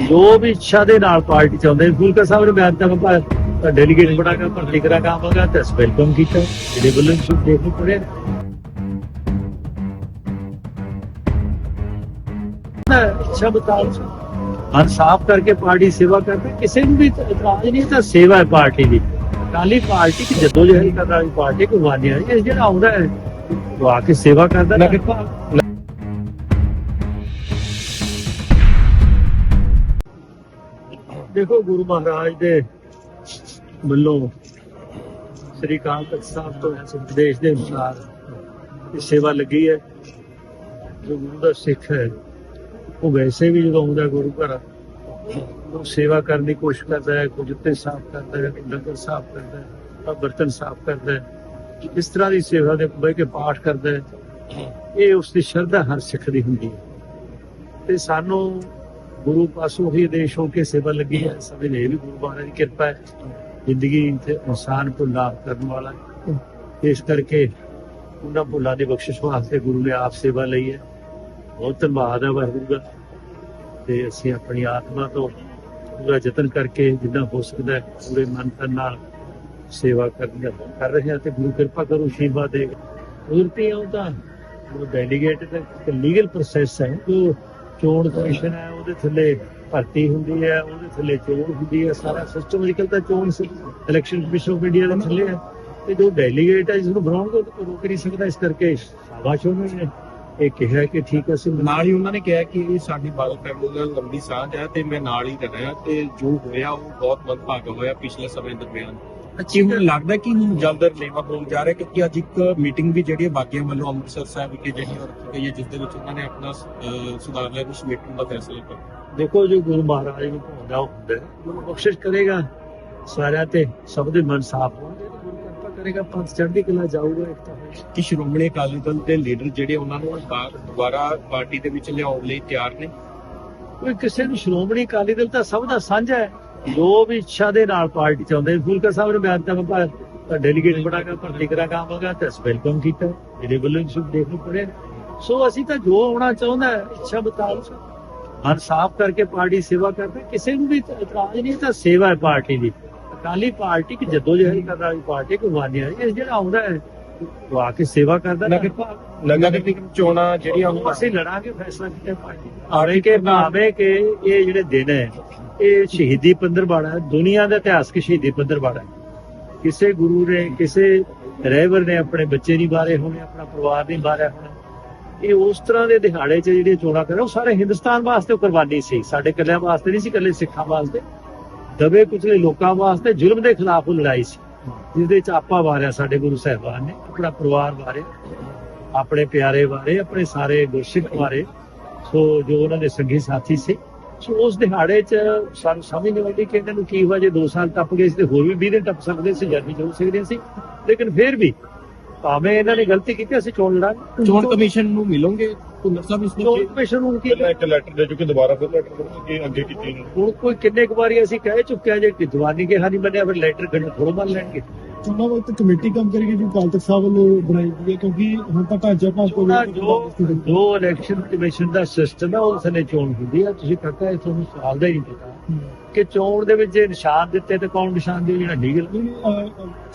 ਜੋ ਵੀ ਇੱਛਾ ਦੇ ਨਾਲ ਪਾਰਟੀ ਚਾਹੁੰਦੇ ਫੂਲਕਾ ਸਾਹਿਬ ਨੇ ਬਿਆਨ ਤਾਂ ਮੈਂ ਡੈਲੀਗੇਟ ਬਣਾ ਭਰਤੀ ਕਰਾ ਕਾਮਾਂਗਾ ਤਾਂ ਵੈਲਕਮ ਕੀਤਾ। ਇਹਦੇ ਵੱਲੋਂ ਸ਼ੁਭ ਦੇਖੋ ਪੜੇ ਇੱਛਾ ਬਤਾਓ ਸਾਫ਼ ਕਰਕੇ ਪਾਰਟੀ ਸੇਵਾ ਕਰਦੇ, ਕਿਸੇ ਨੂੰ ਵੀ ਇਤਰਾਜ਼ ਨਹੀਂ, ਤਾਂ ਸੇਵਾ ਹੈ ਪਾਰਟੀ ਦੀ। ਕਾਲੀ ਪਾਰਟੀ ਕਿ ਜਦੋਂ ਜਿਹੜੀ ਕਰਦਾ ਪਾਰਟੀ ਕੋਈ ਵਾਦਿਆ ਜਿਹੜਾ ਆਉਂਦਾ ਹੈ, ਉਹ ਆ ਕੇ ਸੇਵਾ ਕਰਦਾ ਨਾ ਦੇਖੋ ਗੁਰੂ ਮਹਾਰਾਜ ਦੇ ਵੱਲੋਂ ਸ੍ਰੀ ਅਕਾਲ ਤਖਤ ਸਾਹਿਬ ਤੋਂ ਇਸ ਦੇ ਅਨੁਸਾਰ ਇਹ ਸੇਵਾ ਲੱਗੀ ਹੈ। ਜੋ ਗੁਰੂ ਦਾ ਸਿੱਖ ਹੈ, ਉਹ ਵੈਸੇ ਵੀ ਜਦੋਂ ਆਉਂਦਾ ਗੁਰੂ ਘਰ, ਉਹ ਸੇਵਾ ਕਰਨ ਦੀ ਕੋਸ਼ਿਸ਼ ਕਰਦਾ ਹੈ, ਕੁਝ ਉੱਤੇ ਸਾਫ਼ ਕਰਦਾ ਹੈ ਲੰਗਰ ਸਾਫ਼ ਕਰਦਾ ਹੈ ਬਰਤਨ ਸਾਫ਼ ਕਰਦਾ ਹੈ, ਇਸ ਤਰ੍ਹਾਂ ਦੀ ਸੇਵਾ ਦੇ ਬਹਿ ਕੇ ਪਾਠ ਕਰਦਾ ਹੈ। ਇਹ ਉਸ ਦੀ ਸ਼ਰਧਾ ਹਰ ਸਿੱਖ ਦੀ ਹੁੰਦੀ ਹੈ। ਤੇ ਸਾਨੂੰ ਗੁਰੂ ਪਾਸੋਂ ਹੀ ਦੇਸ਼ ਹੋ ਕੇ ਸੇਵਾ ਲੱਗੀ ਹੈ। ਸਮਝ ਇਹ ਵੀ ਗੁਰੂ ਮਹਾਰਾਜ ਦੀ ਕਿਰਪਾ ਹੈ। ਜ਼ਿੰਦਗੀ ਤੇ ਇਨਸਾਨ ਨੂੰ ਲਾਭ ਕਰਨ ਵਾਲਾ ਇਸ ਕਰਕੇ ਉਹਨਾਂ ਭੁੱਲਾਂ ਦੀ ਬਖਸ਼ਿਸ਼ ਵਾਸਤੇ ਗੁਰੂ ਨੇ ਆਪ ਸੇਵਾ ਲਈ ਹੈ। ਬਹੁਤ ਧੰਨਵਾਦ ਹੈ ਵਾਹਿਗੁਰੂ ਦਾ। ਤੇ ਅਸੀਂ ਆਪਣੀ ਆਤਮਾ ਤੋਂ ਪੂਰਾ ਯਤਨ ਕਰਕੇ ਜਿੰਨਾ ਹੋ ਸਕਦਾ ਹੈ ਪੂਰੇ ਮਨ ਤਨ ਨਾਲ ਸੇਵਾ ਕਰਨ ਦਾ ਕਰ ਰਹੇ ਹਾਂ ਤੇ ਗੁਰੂ ਕਿਰਪਾ ਕਰੂ ਆਸ਼ੀਰਵਾਦ ਦੇ। ਉਰਤੀ ਆਉ ਉਹ ਡੈਲੀਗੇਟ ਦਾ ਲੀਗਲ ਪ੍ਰੋਸੈਸ ਹੈ। ਜੋ ਚੋਣ ਕਮਿਸ਼ਨ ਹੈ, ਉਹਦੇ ਥੱਲੇ ਭਰਤੀ ਹੁੰਦੀ ਹੈ, ਉਹਦੇ ਥੱਲੇ ਚੋਣ ਹੁੰਦੀ ਹੈ, ਸਾਰਾ ਸਿਸਟਮ ਅੱਜਕੱਲ ਤਾਂ ਚੋਣ ਇਲੈਕਸ਼ਨ ਕਮਿਸ਼ਨ ਆਫ ਇੰਡੀਆ ਦੇ ਥੱਲੇ ਹੈ। ਤੇ ਜੋ ਡੈਲੀਗੇਟ ਹੈ ਜਿਸ ਨੂੰ ਬਣਾਉਣਗੇ ਉਹ ਰੋਕ ਨਹੀਂ ਸਕਦਾ, ਇਸ ਕਰਕੇ ਸ਼ਾਬਾਸ਼ ਉਹਨਾਂ ਨੇ। ਇਹ ਕਿਹਾ ਕਿ ਠੀਕ ਅਸੀਂ ਨਾਲ ਹੀ ਉਹਨਾਂ ਨੇ ਕਿਹਾ ਕਿ ਇਹ ਸਾਡੀ ਬਾਦਲ ਫੈਮਿਲੀ ਨਾਲ ਲੰਬੀ ਸਾਂਝ ਹੈ ਤੇ ਮੈਂ ਨਾਲ ਹੀ ਰਹਿਣਾ ਤੇ ਜੋ ਹੋਇਆ, ਉਹ ਬਹੁਤ ਮੰਦਭਾਗਾ ਹੋਇਆ ਪਿਛਲੇ ਸਮੇਂ ਦਰਮਿਆਨ। ਹੁਣ ਲੱਗਦਾ ਕਿ ਹੁਣ ਜਲਦ ਰਲੇਵਾ ਹੋਣ ਜਾ ਰਿਹਾ ਕਿਉਂਕਿ ਅੱਜ ਇੱਕ ਮੀਟਿੰਗ ਵੀ ਜਿਹੜੀ ਹੈ ਬਾਕੀਆਂ ਵੱਲੋਂ ਅੰਮ੍ਰਿਤਸਰ ਸਾਹਿਬ ਵਿਖੇ ਜਿਹੜੀ ਉਹ ਰੱਖੀ ਗਈ ਹੈ ਜਿਸ ਦੇ ਵਿੱਚ ਉਹਨਾਂ ਨੇ ਆਪਣਾ ਸੁਧਾਰ ਲੈ ਨੂੰ ਸਮੇਟਣ ਦਾ ਫੈਸਲਾ ਕੀਤਾ। ਦੇਖੋ ਜੋ ਗੁਰੂ ਮਹਾਰਾਜ ਨੂੰ ਭਾਉਂਦਾ ਉਹ ਹੁੰਦਾ ਹੈ, ਉਹਨੂੰ ਬਖਸ਼ਿਸ਼ ਕਰੇਗਾ ਸਾਰਿਆਂ ਤੇ ਸਭ ਦੇ ਮਨ ਸਾਫ਼ ਹੋਣਗੇ ਤੇ ਗੁਰੂ ਕਿਰਪਾ ਕਰੇਗਾ ਪੰਥ ਚੜ੍ਹਦੀ ਕਲਾ ਜਾਊਗਾ ਇੱਕ ਤਾਂ। ਕਿ ਸ਼੍ਰੋਮਣੀ ਅਕਾਲੀ ਦਲ ਦੇ ਲੀਡਰ ਜਿਹੜੇ ਉਹਨਾਂ ਨੂੰ ਦੁਬਾਰਾ ਪਾਰਟੀ ਦੇ ਵਿੱਚ ਲਿਆਉਣ ਲਈ ਤਿਆਰ ਨੇ? ਕੋਈ ਕਿਸੇ ਨੂੰ ਸ਼੍ਰੋਮਣੀ ਅਕਾਲੀ ਦਲ ਤਾਂ ਸਭ ਦਾ ਸਾਂਝਾ ਹੈ। ਜੋ ਵੀ ਇੱਛਾ ਦੇ ਨਾਲ ਪਾਰਟੀ ਚਾਹੁੰਦੇ ਫੂਲਕਾ ਸਾਹਿਬ ਨੇ ਬਿਆਨ ਤਾਂ ਡੈਲੀਗੇਟ ਬਣਾ ਭਰਤੀ ਕਰਾ ਕਾਮਾਂਗਾ ਤਾਂ ਵੈਲਕਮ ਕੀਤਾ? ਇਹਦੇ ਵੱਲੋਂ ਸ਼ੁਭ ਦੇਖੋ ਪੜੇ ਸੋ ਅਸੀਂ ਤਾਂ ਜੋ ਆਉਣਾ ਚਾਹੁੰਦਾ, ਇੱਛਾ ਬਤਾਓ ਹਰ ਸਾਫ਼ ਕਰਕੇ ਪਾਰਟੀ ਸੇਵਾ ਕਰਦੇ। ਕਿਸੇ ਨੂੰ ਵੀ ਇਤਰਾਜ਼ ਨਹੀਂ ਤਾਂ ਸੇਵਾ ਹੈ ਪਾਰਟੀ ਦੀ। ਅਕਾਲੀ ਪਾਰਟੀ ਕਿ ਜਦੋਂ ਜਿਹੜੀ ਕਰਦਾ ਪਾਰਟੀ ਕੋਈ ਇਹ ਜਿਹੜਾ ਆਉਂਦਾ ਹੈ ਆ ਕੇ ਸੇਵਾ ਕਰਦਾ ਨਗਰ ਨਗਰ ਨਿਗਮ ਚੋਣਾਂ ਜਿਹੜੀਆਂ ਉਹ ਹੁਣ। ਅਸੀਂ ਲੜਾਂਗੇ ਫੈਸਲਾ ਕੀਤਾ ਪਾਰਟੀ ਆਰੇ ਕੇ ਭਾਵੇਂ ਕਿ ਇਹ ਜਿਹੜੇ ਦਿਨ ਹੈ ਇਹ ਸ਼ਹੀਦੀ ਪੰਦਰਵਾੜਾ ਹੈ ਦੁਨੀਆ ਦਾ ਇਤਿਹਾਸਕ ਸ਼ਹੀਦੀ ਪੰਦਰਵਾੜਾ ਹੈ। ਕਿਸੇ ਗੁਰੂ ਨੇ ਕਿਸੇ ਰਹਿਬਰ ਨੇ ਆਪਣੇ ਬੱਚੇ ਨਹੀਂ ਬਾਰੇ ਹੋਣੇ ਆਪਣਾ ਪਰਿਵਾਰ ਨਹੀਂ ਬਾਰੇ ਹੋਣਾ। ਇਹ ਉਸ ਤਰ੍ਹਾਂ ਦੇ ਦਿਹਾੜੇ 'ਚ ਜਿਹੜੀਆਂ ਚੋਣਾਂ ਕਰ ਉਹ ਸਾਰੇ ਹਿੰਦੁਸਤਾਨ ਵਾਸਤੇ ਕੁਰਬਾਨੀ ਸੀ। ਸਾਡੇ ਕੱਲਿਆਂ ਵਾਸਤੇ ਨਹੀਂ ਸੀ ਕੱਲੇ ਸਿੱਖਾਂ ਵਾਸਤੇ। ਦਬੇ ਕੁਚਲੇ ਲੋਕਾਂ ਵਾਸਤੇ ਜ਼ੁਲਮ ਦੇ ਖਿਲਾਫ ਉਹ ਲੜਾਈ ਸੀ। ਜਿਸ ਦੇ ਵਿੱਚ ਆਪਾ ਵਾਰਿਆ, ਸਾਡੇ ਗੁਰੂ ਸਾਹਿਬਾਨ ਨੇ, ਆਪਣਾ ਪਰਿਵਾਰ ਬਾਰੇ ਆਪਣੇ ਪਿਆਰੇ ਬਾਰੇ ਆਪਣੇ ਸਾਰੇ ਗੁਰਸਿੱਖ ਬਾਰੇ ਸੋ ਜੋ ਉਹਨਾਂ ਦੇ ਸੰਗੀ ਸਾਥੀ ਸੀ, ਸੋ ਉਸ ਦਿਹਾੜੇ 'ਚ ਸਾਨੂੰ ਸਮਝ ਨਹੀਂ ਆਉਂਦੀ ਕਿ ਇਹਨਾਂ ਨੂੰ ਕੀ ਹੋਇਆ, ਜੇ 2 ਸਾਲ ਟੱਪ ਗਏ ਸੀ ਤੇ ਹੋਰ ਵੀ 20 ਦਿਨ ਟੱਪ ਸਕਦੇ ਸੀ ਜਰਨੀ ਵੀ ਸਕਦੇ ਸੀ। ਲੇਕਿਨ ਫਿਰ ਵੀ ਭਾਵੇਂ ਇਹਨਾਂ ਨੇ ਗਲਤੀ ਕੀਤੀ, ਅਸੀਂ ਚੋਣ ਲੜਾਂਗੇ। ਚੋਣ ਕਮਿਸ਼ਨ ਨੂੰ ਮਿਲੋਗੇ? ਭੁੱਲਰ ਸਾਹਿਬ ਇਸ ਚੋਣ ਨੂੰ ਕਮਿਸ਼ਨ ਨੂੰ ਕੀ ਪਹਿਲਾਂ ਇੱਕ ਲੈਟਰ ਦੇ ਚੁੱਕੇ ਦੁਬਾਰਾ ਫਿਰ ਲੈਟਰ ਅੱਗੇ ਅੱਗੇ ਕੀਤੀ ਨੂੰ। ਹੁਣ ਕੋਈ ਕਿੰਨੇ ਕੁ ਵਾਰੀ ਅਸੀਂ ਕਹਿ ਚੁੱਕੇ ਆ ਜੇ ਕਿ ਦੀਵਾਨੀ ਕਿਹਾ ਨਹੀਂ ਮੰਨਿਆ ਫਿਰ ਲੈਟਰ ਕੱਢ ਥੋੜੋ ਮੰਨ ਲੈਣਗੇ। ਚੋਣਾਂ ਵਕਤ ਕਮੇਟੀ ਕੰਮ ਕਰੇਗੀ ਜੋ ਅਕਾਲ ਤਖਤ ਸਾਹਿਬ ਵੱਲੋਂ ਬਣਾਈ ਗਈ ਹੈ ਕਿਉਂਕਿ ਹੁਣ ਤਾਂ ਢਾਂਚਾ ਭਾਜਪਾ ਉਹਦਾ ਜੋ ਜੋ ਇਲੈਕਸ਼ਨ ਕਮਿਸ਼ਨ ਦਾ ਸਿਸਟਮ ਹੈ ਉਸ ਨੇ ਚੋਣ ਹੁੰਦੀ ਹੈ। ਤੁਸੀਂ ਕਾਕਾ ਇਹ ਤੁਹਾਨੂੰ ਸਵਾਲ ਦਾ ਹੀ ਨਹੀਂ ਪਤਾ ਕਿ ਚੋਣ ਦੇ ਵਿੱਚ ਜੇ ਨਿਸ਼ਾਨ ਦਿੱਤੇ ਤੇ ਕੌਣ ਨਿਸ਼ਾਨ ਦੇ ਜਿਹੜਾ ਲੀਗਲ